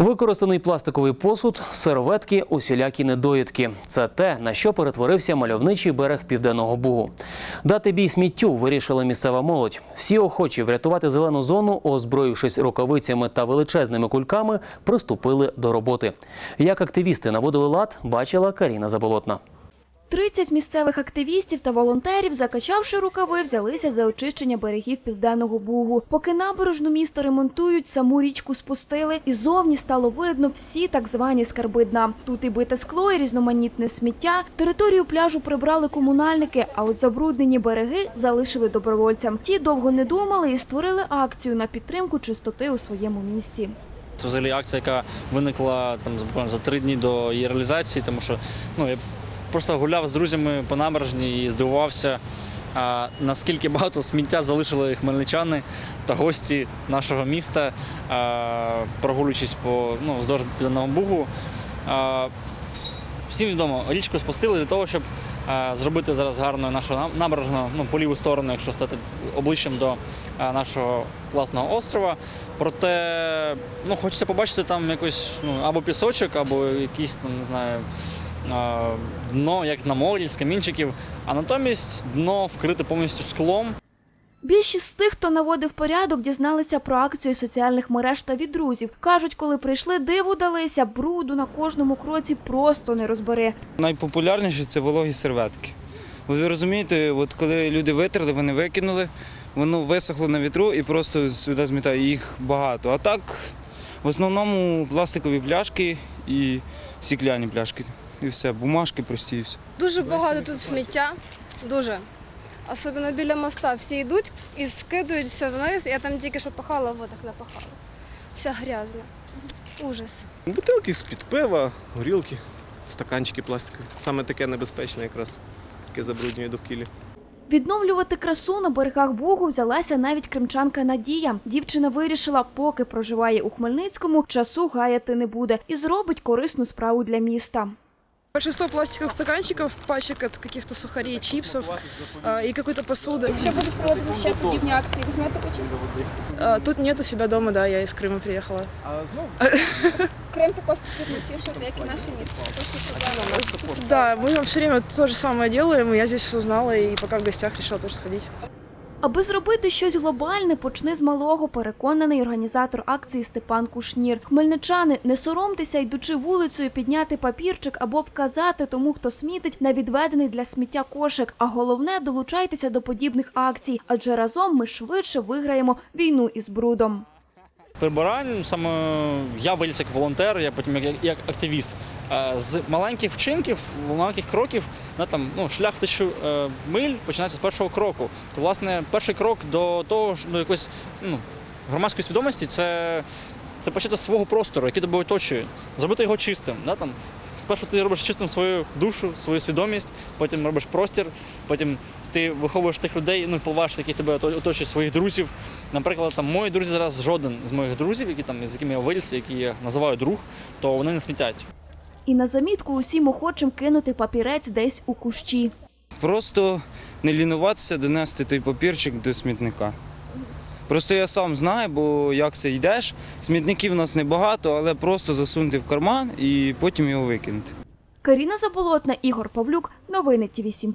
Використаний пластиковий посуд, серветки, усілякі недоїдки. Це те, на що перетворився мальовничий берег Південного Бугу. Дати бій сміттю вирішила місцева молодь. Всі охочі врятувати зелену зону, озброївшись рукавицями та величезними кульками, приступили до роботи. Як активісти наводили лад, бачила Каріна Заболотна. 30 місцевих активістів та волонтерів, закачавши рукави, взялися за очищення берегів Південного Бугу. Поки набережну міста ремонтують, саму річку спустили, і зовні стало видно всі так звані скарби дна. Тут і бите скло, і різноманітне сміття. Територію пляжу прибрали комунальники, а от забруднені береги залишили добровольцям. Ті довго не думали і створили акцію на підтримку чистоти у своєму місті. Це взагалі акція, яка виникла там за три дні до її реалізації, тому що ну, я просто гуляв з друзями по набережній і здивувався, наскільки багато сміття залишили хмельничани та гості нашого міста, прогулюючись по ну, вздовж Південного Бугу. Всім відомо, річку спустили для того, щоб зробити зараз гарною нашу набережну ну, по ліву сторону, якщо стати обличчям до нашого власного острова. Проте ну, хочеться побачити там якось ну, або пісочок, або якийсь там, не знаю, дно, як на морі, з камінчиків, а натомість дно вкрите повністю склом. Більшість з тих, хто наводив порядок, дізналися про акцію соціальних мереж та від друзів. Кажуть, коли прийшли, диву далися, бруду на кожному кроці просто не розбери. Найпопулярніше це вологі серветки. Ви розумієте, от коли люди витерли, вони викинули, воно висохло на вітру і просто сюди змітає їх багато. А так, в основному пластикові пляшки і стекляні пляшки. І все, бумажки прості і все. Дуже багато тут сміття, дуже. Особливо біля моста. Всі йдуть і скидують все вниз. Я там тільки що пахала, вот так напахала. Вся грязна. Ужас. Бутилки з-під пива, горілки, стаканчики пластикові. Саме таке небезпечне якраз, яке забруднює довкілля. Відновлювати красу на берегах Бугу взялася навіть кримчанка Надія. Дівчина вирішила, поки проживає у Хмельницькому, часу гаяти не буде і зробить корисну справу для міста. Большинство пластиковых стаканчиков, пачек от каких-то сухарей, чипсов а, и какой-то посуды. Якщо будуть проводити ще подібні акції, візьмете участь? А, Тут нет у себя дома, да, я из Крыма приехала. Крим також потрібно тішити, як і наше місто. Да, мы все время то же самое делаем, и я здесь узнала, и пока в гостях решила тоже сходить. Аби зробити щось глобальне, почни з малого, переконаний організатор акції Степан Кушнір. Хмельничани, не соромтеся, йдучи вулицею, підняти папірчик або вказати тому, хто смітить на відведений для сміття кошик. А головне, долучайтеся до подібних акцій, адже разом ми швидше виграємо війну із брудом. Прибирань саме я виліз як волонтер, я потім як, як активіст. Е, З маленьких вчинків, маленьких кроків, на там ну шлях тисячу е, миль починається з першого кроку. То власне перший крок до того ж до якоїсь ну, громадської свідомості це, це почати з свого простору, який тебе оточує, зробити його чистим. Да, там. Спершу ти робиш чистим свою душу, свою свідомість, потім робиш простір, потім ти виховуєш тих людей, ну поважаєш, які тебе оточують, своїх друзів. Наприклад, там мої друзі зараз жоден з моїх друзів, які там з якими я виріс, які я називаю друг, то вони не смітять. І на замітку усім охочим кинути папірець десь у кущі. Просто не лінуватися донести той папірчик до смітника. Просто я сам знаю, бо як це йдеш, смітників у нас небагато, але просто засунути в карман і потім його викинути. Каріна Заболотна, Ігор Павлюк. Новини Ті 7